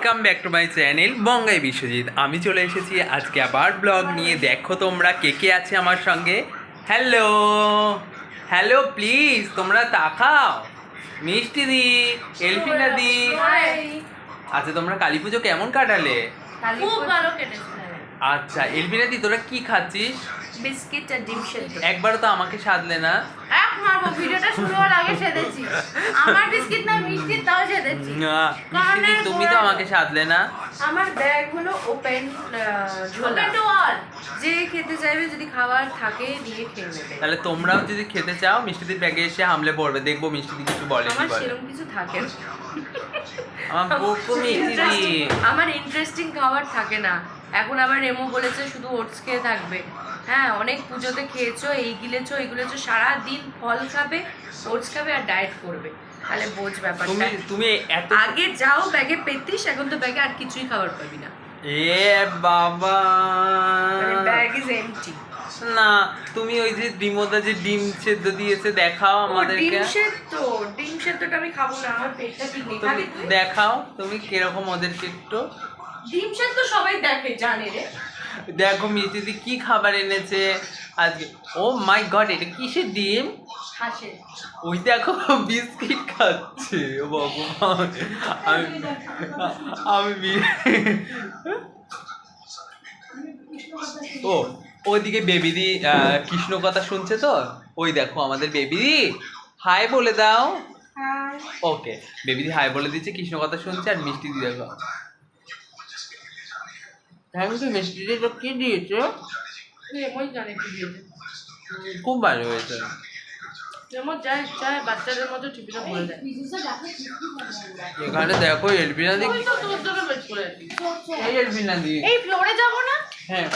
Welcome back to my channel বঙ্গাই Biswajit আমি চলে এসেছি আজকে আবার ব্লগ নিয়ে। দেখো তোমরা কে কে আছে আমার সঙ্গে। হ্যালো হ্যালো প্লিজ তোমরা তাকাও। মিষ্টি দি এলফিনা দি। আচ্ছা তোমরা কালী পুজো কেমন কাটালে? খুব ভালো কেটেছে। আচ্ছা এলফিনা দি তোরা কি খাচ্ছিস? বিস্কিট আর ডিম সেদ্ধ। একবার তো আমাকে সাধলে না। এক মারবো ভিডিওটা শুরু হওয়ার আগে সেদেছি। আমার বিস্কিট না মিষ্টি তাও সেদেছি। না, মিষ্টি দি তুমি তো আমাকে সাধলে না। আমার ব্যাগ হলো ওপেন ওপেন টু অল যে খেতে চাইবে যদি খাবার থাকে দিয়ে খেয়ে নেবে। তাহলে তোমরাও যদি খেতে চাও মিষ্টিদির ব্যাগে এসে হামলে পড়বে। দেখব মিষ্টিদি কিছু বলে আমার সেরকম কিছু থাকে না। আমার বুকু মিষ্টিদি আমার ইন্টারেস্টিং খাবার থাকে না। এখন আবার রেমো বলেছে শুধু ওটস খেয়ে থাকবে। হ্যাঁ অনেক পুজোতে খেয়েছো এই গিলেছো এই গুলেছো সারাদিন ফল খাবে ওটস খাবে আর ডায়েট করবে। তাহলে বোঝ তুমি ব্যাপারটা তুমি আগে যাও ব্যাগে পেতিস এখন তো ব্যাগে আর কিছুই খাবার পাবি না। এ বাবা। মানে ব্যাগ ইজ এমটি না তুমি ওই যে ডিমোদা যে ডিম সেদ্ধ দিয়েছে দেখাও আমাদেরকে। ডিম সেদ্ধ ডিম সেদ্ধটা আমি খাব না আমার পেটটা ঠিক নেই। দেখাও তুমি কীরকম ওদেরকে একটু। ডিম সেদ্ধ সবাই দেখে জানে রে। দেখো মিষ্টিদি কি খাবার এনেছে আজকে? ও মাই গড এটা কিসের ডিম? ওই দেখো বিস্কিট খাচ্ছে ও ভগবান। আমি আমি ও ওইদিকে বেবিদি আহ, কৃষ্ণ কথা শুনছে তো? ওই দেখো আমাদের বেবিদি। হাই বলে দাও। ওকে বেবিদি হাই বলে দিচ্ছে কৃষ্ণ কথা শুনছে আর মিষ্টি দিয়ে দেখো। ইউ মিষ্টি দিয়ে তো কি দিয়েছে রেমোই জানে কি দিয়েছে খুব ভালো হয়েছে রেমো যায় চায় বাচ্চাদের মতো টিফিনে ভরে দেয় এখানে দেখো এলবিনা দি এই এলবিনা দি এই ফ্লোরে যাব না হ্যাঁ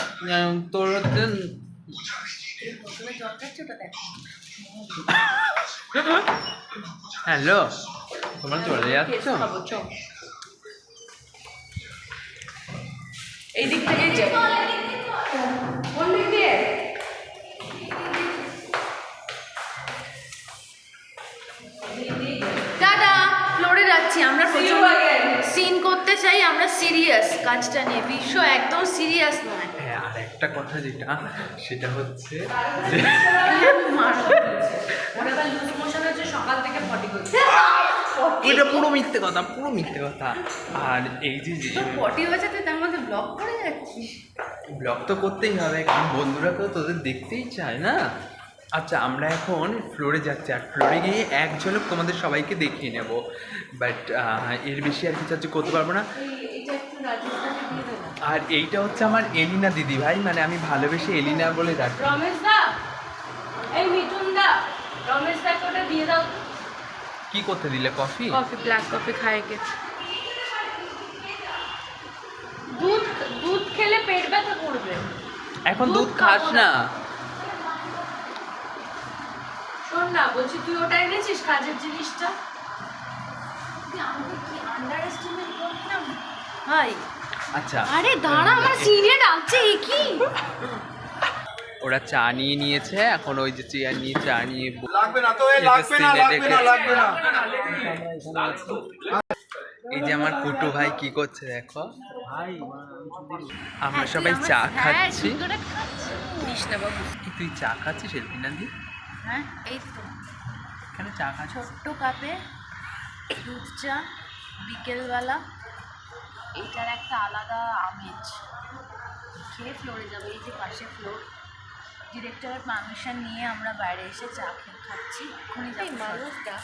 তোর হচ্ছে হ্যালো তোমরা চলে যাচ্ছ খাব চ এই দিক থেকেই যাব কোন দিক দিয়ে? টাটা ফ্লোরে যাচ্ছি আমরা প্রচুর সিন করতে চাই আমরা সিরিয়াস কাজটা নিয়ে। বিশ্ব একদম সিরিয়াস নয়। হ্যাঁ আর একটা কথা যেটা সেটা হচ্ছে ওরা তার লুজ মোশন হচ্ছে সকাল থেকে ফটি করছে এটা পুরো মিথ্যে কথা পুরো মিথ্যে কথা। আর এই যে যে ফটি হয়েছে তুই তার মধ্যে ব্লক করে যাচ্ছিস? ব্লগ তো করতেই হবে কারণ বন্ধুরা তো তোদের দেখতেই চায় না? আচ্ছা আমরা এখন ফ্লোরে যাচ্ছি আর ফ্লোরে গিয়ে এক ঝলক তোমাদের সবাইকে দেখিয়ে নেব। বাট এর বেশি আর কিছু হচ্ছে করতে পারব না। আর এইটা হচ্ছে আমার এলিনা দিদি ভাই মানে আমি ভালোবেসে এলিনা বলে ডাকি। রমেশ দা এই মিঠুন দা রমেশ দা ওটা দিয়ে দাও। কি করতে দিলে? কফি? কফি ব্ল্যাক কফি খায় গে দুধ দুধ খেলে পেট ব্যথা করবে। এখন দুধ খাস না। শোন না বলছি তুই ওটা এনেছিস কাজের জিনিসটা? তুই আমাকে কি আন্ডার এস্টিমেট করতাম ভাই আচ্ছা। আরে দাঁড়া আমার সিনিয়র ডাকছে এ কি? ওরা চা নিয়ে নিয়েছে এখন ওই যে চেয়ার নিয়ে চা নিয়ে ব- লাগবে না তো এ এটা লাগবে না সিনে লাগবে না ডেকে- লাগবে না। এই যে আমার কুটু ভাই কি করছে দেখো? আমরা হ্যাঁ, সবাই চা হ্যাঁ, খাচ্ছি। তুই চা খাচ্ছিস এলপিনা দি হ্যাঁ এই তো। কেন চা খাচ্ছিস? ছোট্ট কাপে দুধ চা বিকেলবেলা। এটার একটা আলাদা আমেজ। খেয়ে ফ্লোরে যাব এই যে পাশে ফ্লোর ডিরেক্টরের পারমিশন নিয়ে আমরা বাইরে এসে চা খেয়ে খাচ্ছি। এখনই মানুষটা